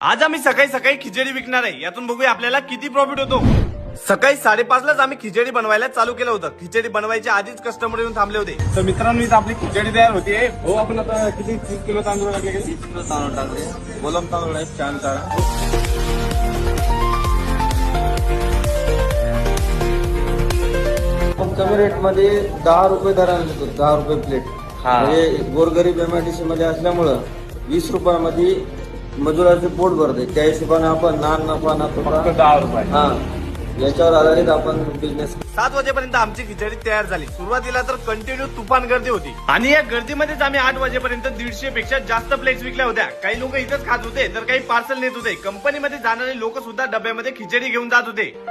आज आम्ही सकाळी सकाळी खिचडी विकणार आहे. यातून बघूया आपल्याला किती प्रॉफिट होतो. सकाळी साडेपाचलाच आम्ही खिचडी बनवायला चालू केलं होतं. खिचडी बनवायच्या आधीच कस्टमर येऊन थांबले होते. तर मित्रांनो इथं आपली खिचडी तयार होतीये हो आपण आता किती तीस किलो तांदूळ टाकले किती किलो तांदूळ टाकले? गोलम तांदूळ आहे छान आपण कमी रेटमध्ये दहा रुपये दराने देतो दहा रुपये प्लेट म्हणजे गोरगरीब एमआयडीसी मध्ये असल्यामुळं वीस रुपयामध्ये मजुराचे पोट भरते. त्या हिशोबाने आपण नान नफा फक्त नफा दहा रुपये. हा. याच्यावर आधारित आपण बिझनेस सात वाजेपर्यंत आमची खिचडी तयार झाली. सुरुवातीला तर कंटिन्यू तुफान गर्दी होती. आणि या गर्दीमध्येच आम्ही आठ वाजेपर्यंत दीडशे पेक्षा जास्त प्लेट्स विकल्या होत्या. काही लोक इथंच खात होते तर काही पार्सल नेत होते. कंपनीमध्ये जाणारे लोक सुद्धा डब्यामध्ये खिचडी घेऊन जात होते.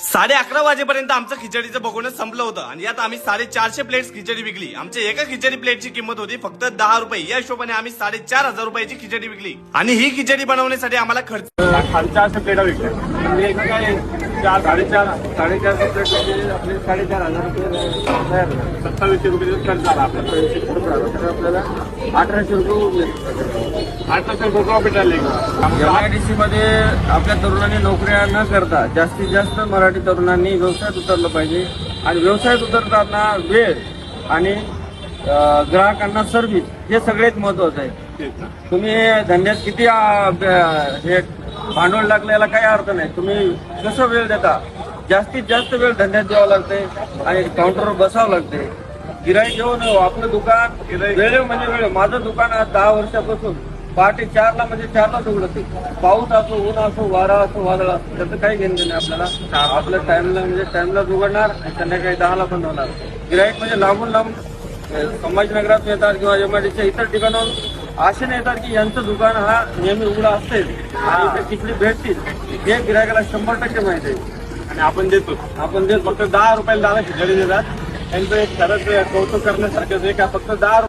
साडे अकरा वाजेपर्यंत आमचं खिचडीचं बघून संपलं होतं. आणि यात आम्ही साडेचारशे प्लेट्स खिचडी विकली. आमच्या एका खिचडी प्लेटची किंमत होती फक्त दहा रुपये. या हिशोबाने आम्ही साडेचार हजार रुपयाची खिचडी विकली. आणि ही खिचडी बनवण्यासाठी आम्हाला खर्च साडेचारशे प्लेटा विकल्या म्हणजे काय चार साडेचार म्हणजे आपले साडेचार हजार रुपये. सत्तावीसशे रुपये खर्च आला आपला पैसे खर्च आला तर आपल्याला अठराशे रुपये उरले लक्ष रुपये प्रॉफिट आले एमआयडीसी मध्ये आपल्या तरुणांनी नोकऱ्या न करता जास्तीत जास्त मराठी तरुणांनी व्यवसायात उतरलं पाहिजे. आणि व्यवसायात उतरताना वेळ आणि ग्राहकांना सर्व्हिस हे सगळ्यात महत्वाचं आहे. तुम्ही धंद्यात किती हे भांडवल लागलं याला काही अर्थ नाही. तुम्ही कसं वेळ देता जास्तीत जास्त वेळ धंद्यात द्यावं लागते आणि काउंटरवर बसावं लागते. गिराई घेऊन आपलं दुकान वेळ म्हणजे वेळ. माझं दुकान आज दहा वर्षापासून पहाटे चारला म्हणजे चारलाच उघडते पाऊस असो ऊन असो वारा असो वादळ असो त्याचं काही घेणं नाही आपल्याला. आपल्या टाइमला म्हणजे टाइमलाच उघडणार आणि संध्याकाळी दहाला बंद होणार. गिराईक म्हणजे लांबून लांब संभाजीनगरात येतात किंवा एमआयडीच्या इतर ठिकाणाहून असे नाही येतात की यांचं दुकान हा नेहमी उघडा असेल आणि किती भेटतील. हे गिरायकाला शंभर टक्के माहिती आहे. आणि आपण देतो. आपण देत फक्त दहा रुपयाला दादा खिचडी देतात. त्यांचं एक खरंच कौतुक करण्यासारखं आहे का? फक्त दहा